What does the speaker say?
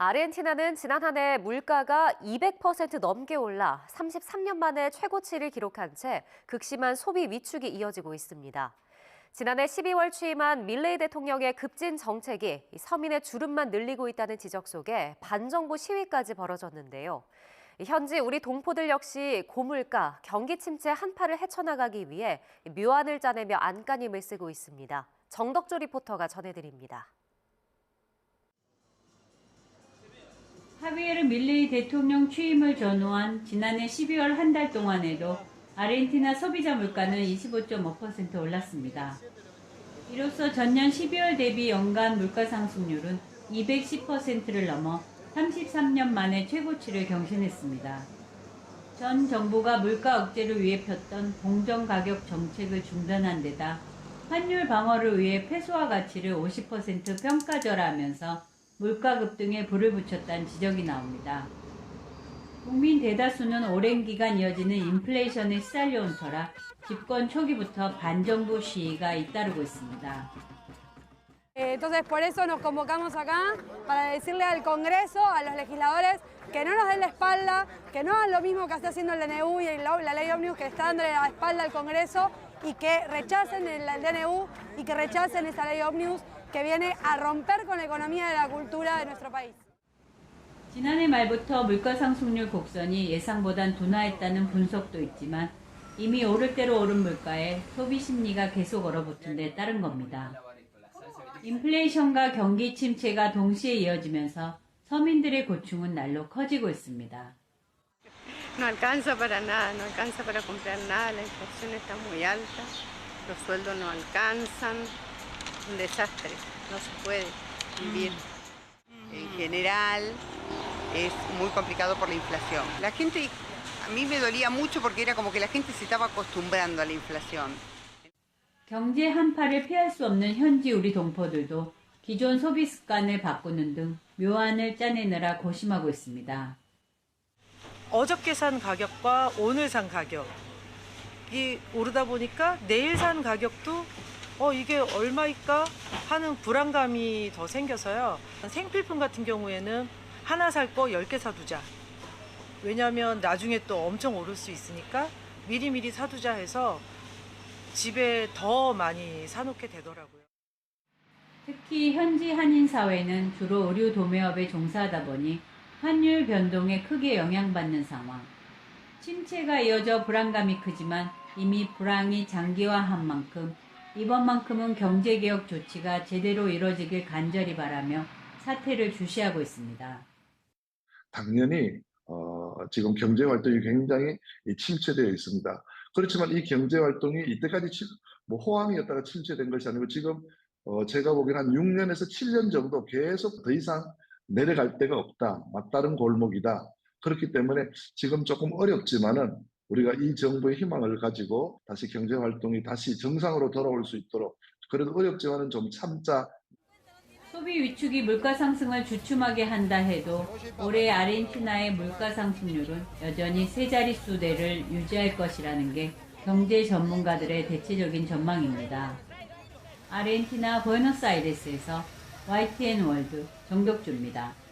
아르헨티나는 지난 한 해 물가가 200% 넘게 올라 33년 만에 최고치를 기록한 채 극심한 소비 위축이 이어지고 있습니다. 지난해 12월 취임한 밀레이 대통령의 급진 정책이 서민의 주름만 늘리고 있다는 지적 속에 반정부 시위까지 벌어졌는데요. 현지 우리 동포들 역시 고물가, 경기 침체 한파를 헤쳐나가기 위해 묘안을 짜내며 안간힘을 쓰고 있습니다. 정덕조 리포터가 전해드립니다. 하비에르 밀레이 대통령 취임을 전후한 지난해 12월 한 달 동안에도 아르헨티나 소비자 물가는 25.5% 올랐습니다. 이로써 전년 12월 대비 연간 물가 상승률은 210%를 넘어 33년 만에 최고치를 경신했습니다. 전 정부가 물가 억제를 위해 폈던 공정 가격 정책을 중단한 데다 환율 방어를 위해 페소화 가치를 50% 평가절하하면서 물가 급등에 불을 붙였다는 지적이 나옵니다. 국민 대다수는 오랜 기간 이어지는 인플레이션에 시달려온 터라 집권 초기부터 반정부 시위가 잇따르고 있습니다. Eh, Entonces, por eso nos convocamos acá para decirle al Congreso, a los legisladores, que no nos den la espalda, que no hagan lo mismo que está haciendo el DNU y la ley Omnibus, que está dándole la espalda al Congreso y que rechacen el, DNU y que rechacen esa ley Omnibus que viene a romper con la economía de la cultura de nuestro país. 지난해 말부터 물가 상승률 곡선이 예상보단 둔화했다는 분석도 있지만 이미 오를 대로 오른 물가에 소비 심리가 계속 얼어붙은 데 따른 겁니다. 인플레이션과 경기 침체가 동시에 이어지면서 서민들의 고충은 날로 커지고 있습니다. No alcanza para nada, no alcanza para comprar nada, la inflación está muy alta, los sueldos no alcanzan, un desastre, no se puede vivir. En general es muy complicado por la inflación. La gente, a mí me dolía mucho porque era como que la gente se estaba acostumbrando a la inflación. 경제 한파를 피할 수 없는 현지 우리 동포들도 기존 소비 습관을 바꾸는 등 묘안을 짜내느라 고심하고 있습니다. 어저께 산 가격과 오늘 산 가격이 오르다 보니까 내일 산 가격도 어 이게 얼마일까 하는 불안감이 더 생겨서요. 생필품 같은 경우에는 하나 살거 10개 사두자. 왜냐하면 나중에 또 엄청 오를 수 있으니까 미리미리 사두자 해서 집에 더 많이 사놓게 되더라고요. 특히 현지 한인 사회는 주로 의류 도매업에 종사하다 보니 환율 변동에 크게 영향받는 상황. 침체가 이어져 불안감이 크지만 이미 불황이 장기화한 만큼 이번만큼은 경제개혁 조치가 제대로 이뤄지길 간절히 바라며 사태를 주시하고 있습니다. 당연히 어, 지금 경제 활동이 굉장히 이 침체되어 있습니다. 그렇지만 이 경제 활동이 이때까지 치- 뭐 호황이었다가 침체된 것이 아니고 지금 어, 제가 보기에는 한 6년에서 7년 정도 계속 더 이상 내려갈 데가 없다. 막다른 골목이다. 그렇기 때문에 지금 조금 어렵지만은 우리가 이 정부의 희망을 가지고 다시 경제 활동이 다시 정상으로 돌아올 수 있도록 그래도 어렵지만은 좀 참자 소비 위축이 물가 상승을 주춤하게 한다 해도 올해 아르헨티나의 물가 상승률은 여전히 세 자릿수대를 유지할 것이라는 게 경제 전문가들의 대체적인 전망입니다. 아르헨티나 부에노스아이레스에서 YTN 월드 정덕주입니다.